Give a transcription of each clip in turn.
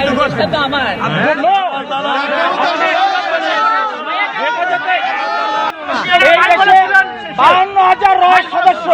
এই দেশটা তো আমার। এই দেশে বাহান্ন হাজার রয় সদস্য।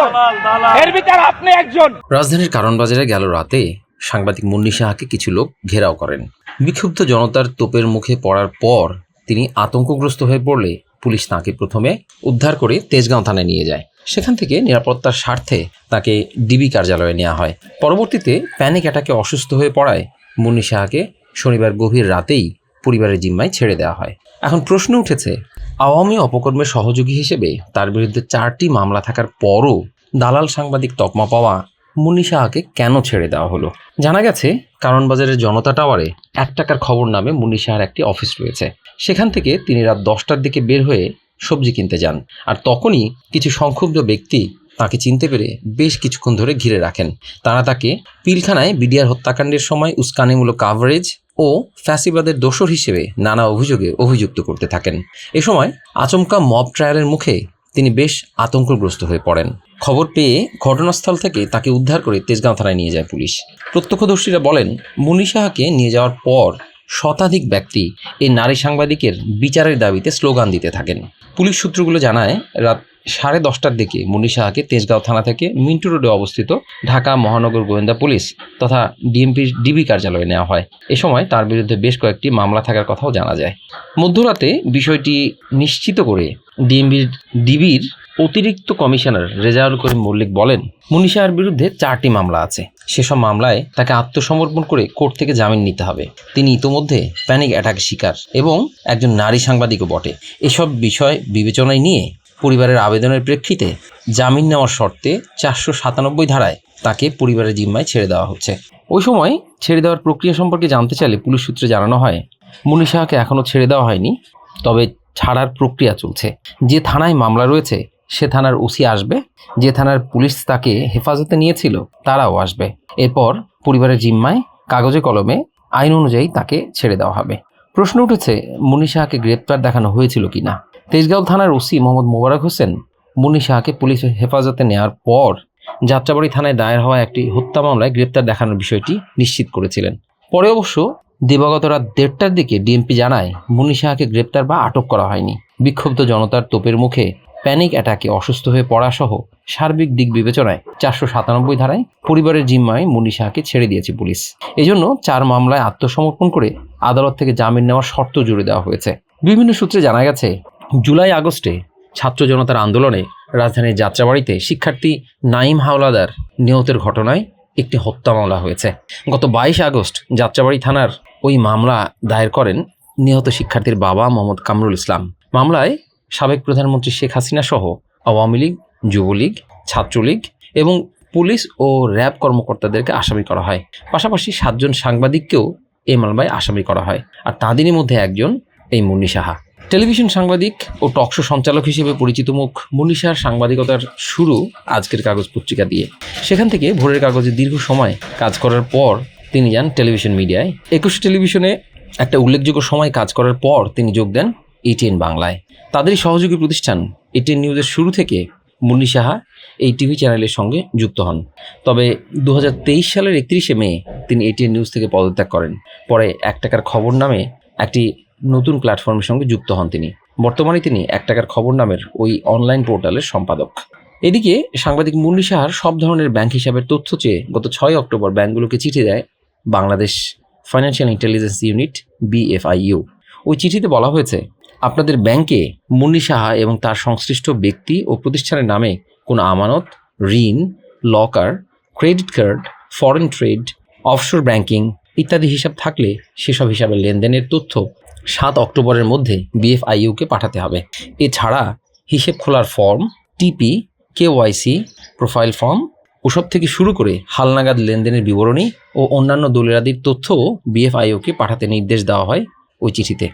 এর ভিতর আপনি একজন। রাজধানীর কারণবাজারে গেল রাতে সাংবাদিক মুন্নি সাহাকে কিছু লোক ঘেরাও করেন। বিক্ষুব্ধ জনতার তোপের মুখে পড়ার পর তিনি আতঙ্কগ্রস্ত হয়ে পড়লে পুলিশ তাকে প্রথমে উদ্ধার করে তেজগাঁও থানায় নিয়ে যায়। সেখান থেকে নিরাপত্তার স্বার্থে তাকে ডিবি কার্যালয়ে নেওয়া হয়। পরবর্তীতে প্যানিক অ্যাটাকে অসুস্থ হয়ে পড়ায় মুন্নি সাহাকে শনিবার গভীর রাতেই পরিবারের জিম্মায় ছেড়ে দেওয়া হয়। এখন প্রশ্ন উঠেছে, আওয়ামী অপকর্মের সহযোগী হিসেবে তার বিরুদ্ধে চারটি মামলা থাকার পরও দালাল সাংবাদিক তকমা পাওয়া মুন্নি শাহকে কেন ছেড়ে দেওয়া হলো? জানা গেছে কারণ বাজারের জনতা টাওয়ারে এক টাকার খবর নামে মুন্নি সাহার একটি অফিস রয়েছে। সেখান থেকে তিনি রাত দশটার দিকে বের হয়ে সবজি কিনতে যান। আর তখনই কিছু সংক্ষুব্ধ ব্যক্তি তাকে চিনতে পেরে বেশ কিছুক্ষণ ধরে ঘিরে রাখেন। তারা তাকে পিলখানায় বিডিআর হত্যাকাণ্ডের সময় উস্কানিমূলক কাভারেজ ও ফ্যাসিবাদের দোসর হিসেবে নানা অভিযোগে অভিযুক্ত করতে থাকেন। এ সময় আচমকা মব ট্রায়ালের মুখে তিনি বেশ আতঙ্কগ্রস্ত হয়ে পড়েন। খবর পেয়ে ঘটনাস্থল থেকে তাকে উদ্ধার করে তেজগাঁও থানায় নিয়ে যায় পুলিশ। প্রত্যক্ষদর্শীরা বলেন মুনি সাহাকে নিয়ে যাওয়ার পর শতাধিক ব্যক্তি এই নারী সাংবাদিকের বিচারের দাবিতে স্লোগান দিতে থাকেন। পুলিশ সূত্রগুলো জানায়, রাত সাড়ে দশটার দিকে মুনি সাহাকে তেজগাঁও থানা থেকে মিন্টু রোডে অবস্থিত ঢাকা মহানগর গোয়েন্দা পুলিশ তথা ডিএমপির ডিবি কার্যালয়ে নেওয়া হয়। এ সময় তার বিরুদ্ধে বেশ কয়েকটি মামলা থাকার কথাও জানা যায়। মধ্যরাতে বিষয়টি নিশ্চিত করে ডিএমবির ডিবির অতিরিক্ত কমিশনার রেজাউল করিম মল্লিক বলেন মুনিশার বিরুদ্ধে চারটি মামলা আছে। সেসব মামলায় তাকে আত্মসমর্পণ করে কোর্ট থেকে জামিন নিতে হবে। তিনি ইতোমধ্যে প্যানিক অ্যাটাক শিকার এবং একজন নারী সাংবাদিকও বটে। এসব বিষয় বিবেচনায় নিয়ে পরিবারের আবেদনের প্রেক্ষিতে জামিন নেওয়ার শর্তে চারশো সাতানব্বই ধারায় তাকে পরিবারের জিম্মায় ছেড়ে দেওয়া হচ্ছে। ওই সময় ছেড়ে দেওয়ার প্রক্রিয়া সম্পর্কে জানতে চাইলে পুলিশ সূত্রে জানানো হয় মুনি সাহাকে এখনও ছেড়ে দেওয়া হয়নি, তবে ছাড়ার প্রক্রিয়া চলছে। যে থানায় মামলা রয়েছে, সে থানার ওসি আসবে, যে থানার পুলিশ তাকে হেফাজতে নিয়েছিল, তারাও আসবে। এরপর পরিবারের জিম্মায় কাগজে কলমে আইন অনুযায়ী তাকে ছেড়ে দেওয়া হবে। প্রশ্ন উঠেছে মুনি সাহাকে গ্রেপ্তার দেখানো হয়েছিল কিনা। তেজগাঁও থানার ওসি মোহাম্মদ মোবারক হোসেন মুনি সাহাকে পুলিশের হেফাজতে নেওয়ার পর যাত্রাবাড়ি থানায় দায়ের হওয়া একটি হত্যা মামলায় গ্রেপ্তার দেখানোর বিষয়টি নিশ্চিত করেছিলেন। পরে অবশ্য দিবাগত রাত দেড়টার দিকে ডিএমপি জানায় মুনি সাহাকে গ্রেপ্তার বা আটক করা হয়নি। বিক্ষুব্ধ জনতার তোপের মুখে প্যানিক অ্যাটাকে অসুস্থ হয়ে পড়া সহ সার্বিক দিক বিবেচনায় চারশো সাতানব্বই ধারায় পরিবারের জিম্মায় মুন্নি শাহকে ছেড়ে দিয়েছে পুলিশ। এজন্য চার মামলায় আত্মসমর্পণ করে আদালত থেকে জামিন নেওয়ার শর্ত জুড়ে দেওয়া হয়েছে। বিভিন্ন সূত্রে জানা গেছে জুলাই আগস্টে ছাত্র জনতার আন্দোলনে রাজধানীর যাত্রাবাড়িতে শিক্ষার্থী নাইম হাওলাদার নিহতের ঘটনায় একটি হত্যা মামলা হয়েছে। গত বাইশ আগস্ট যাত্রাবাড়ি থানার ওই মামলা দায়ের করেন নিহত শিক্ষার্থীর বাবা মোহাম্মদ কামরুল ইসলাম। মামলায় সাবেক প্রধানমন্ত্রী শেখ হাসিনা সহ আওয়ামী লীগ, যুবলীগ, ছাত্রলীগ এবং পুলিশ ও র্যাব কর্মকর্তাদেরকে আসামি করা হয়। পাশাপাশি সাতজন সাংবাদিককেও এই মামলায় আসামি করা হয়। আর তাদেরই মধ্যে একজন এই মুন্নি সাহা। টেলিভিশন সাংবাদিক ও টকশো সঞ্চালক হিসেবে পরিচিত মুখ মুন্নি সাহার সাংবাদিকতার শুরু আজকের কাগজ পত্রিকা দিয়ে। সেখান থেকে ভোরের কাগজে দীর্ঘ সময় কাজ করার পর তিনি যান টেলিভিশন মিডিয়ায়। একুশ টেলিভিশনে একটা উল্লেখযোগ্য সময় কাজ করার পর তিনি যোগ দেন এটিএন বাংলায়। তাদেরই সহযোগী প্রতিষ্ঠান এটিএন নিউজের শুরু থেকে মুন্নি সাহা এই টিভি চ্যানেলের সঙ্গে যুক্ত হন। তবে দু হাজার তেইশ সালের একত্রিশে মে তিনি এটিএন নিউজ থেকে পদত্যাগ করেন। পরে এক টাকার খবর নামে একটি নতুন প্ল্যাটফর্মের সঙ্গে যুক্ত হন তিনি। বর্তমানে তিনি এক টাকার খবর নামের ওই অনলাইন পোর্টালের সম্পাদক। এদিকে সাংবাদিক মুন্নি সাহার সব ধরনের ব্যাংক হিসাবের তথ্য চেয়ে গত ছয় অক্টোবর ব্যাংকগুলোকে চিঠি দেয় Bangladesh financial intelligence unit BFIU ওই চিঠিতে বলা হয়েছে, আপনাদের ব্যাংকে মুন্নি সাহা এবং তার সংশ্লিষ্ট ব্যক্তি ও প্রতিষ্ঠানের নামে কোনো আমানত, ঋণ locker credit card foreign trade offshore banking ইত্যাদি হিসাব থাকলে সেসব হিসাবে লেনদেনের তথ্য সাত অক্টোবরের মধ্যে বিএফআইইউকে পাঠাতে হবে। এছাড়া হিসেব খোলার form, TP, KYC, profile form, ওসব থেকে শুরু করে হালনাগাদ লেনদেনের বিবরণী ও অন্যান্য দলিলাদির তথ্যও বিএফআইওকে পাঠাতে নির্দেশ দেওয়া হয় ওই চিঠিতে।